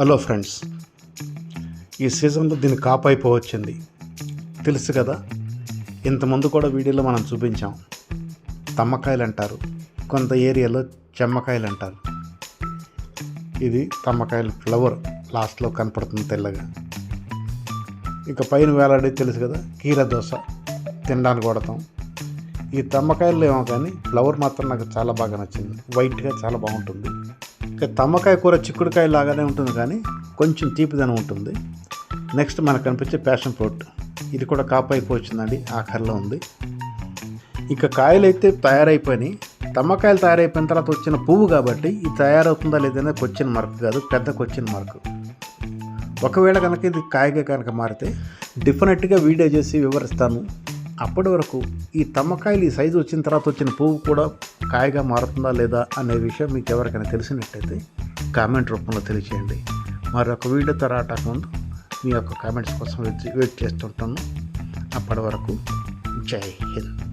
Hello friends ఈ సీజన్లో దీని కాపు అయిపోవచ్చింది తెలుసు కదా ఇంతకుముందు కూడా వీడియోలో మనం చూపించాం. తమ్మకాయలు అంటారు కొంత ఏరియాలో చెమ్మకాయలు అంటారు ఇది తమ్మకాయల ఫ్లవర్ లాస్ట్లో కనపడుతుంది తెల్లగా. ఇక పైన వేలాడే తెలుసు కదా కీర దోశ తినడానికి కొడతాం ఈ తమ్మకాయలు ఏమో కానీ ఫ్లవర్ మాత్రం నాకు చాలా బాగా నచ్చింది. వైట్గా చాలా బాగుంటుంది. తమ్మకాయ కూర చిక్కుడుకాయ లాగానే ఉంటుంది కానీ కొంచెం తీపిదనం ఉంటుంది. నెక్స్ట్ మనకు కనిపించే ప్యాషన్ ఫ్రూట్ ఇది కూడా కాపు అయిపోవచ్చిందండి ఆఖరిలో ఉంది. ఇక కాయలు అయితే తయారైపోయినాయి. తమ్మకాయలు తయారైపోయిన తర్వాత వచ్చిన పువ్వు కాబట్టి ఇది తయారవుతుందా లేదనే క్వశ్చన్ మార్క్ కాదు పెద్ద క్వశ్చన్ మార్క్ ఒకవేళ కనుక ఇది కాయగా కనుక మారితే డెఫినెట్గా వీడియో చేసి వివరిస్తాను. అప్పటి వరకు ఈ తమ్మకాయలు ఈ సైజు వచ్చిన తర్వాత వచ్చిన పువ్వు కూడా కాయగా మారుతుందా లేదా అనే విషయం మీకు ఎవరికైనా తెలిసినట్టయితే కామెంట్ రూపంలో తెలియచేయండి. మరొక వీడియోతో రావటానికి ముందు మీ యొక్క కామెంట్స్ కోసం వెయిట్ వెయిట్ చేస్తుంటాను. అప్పటి వరకు జై హింద్.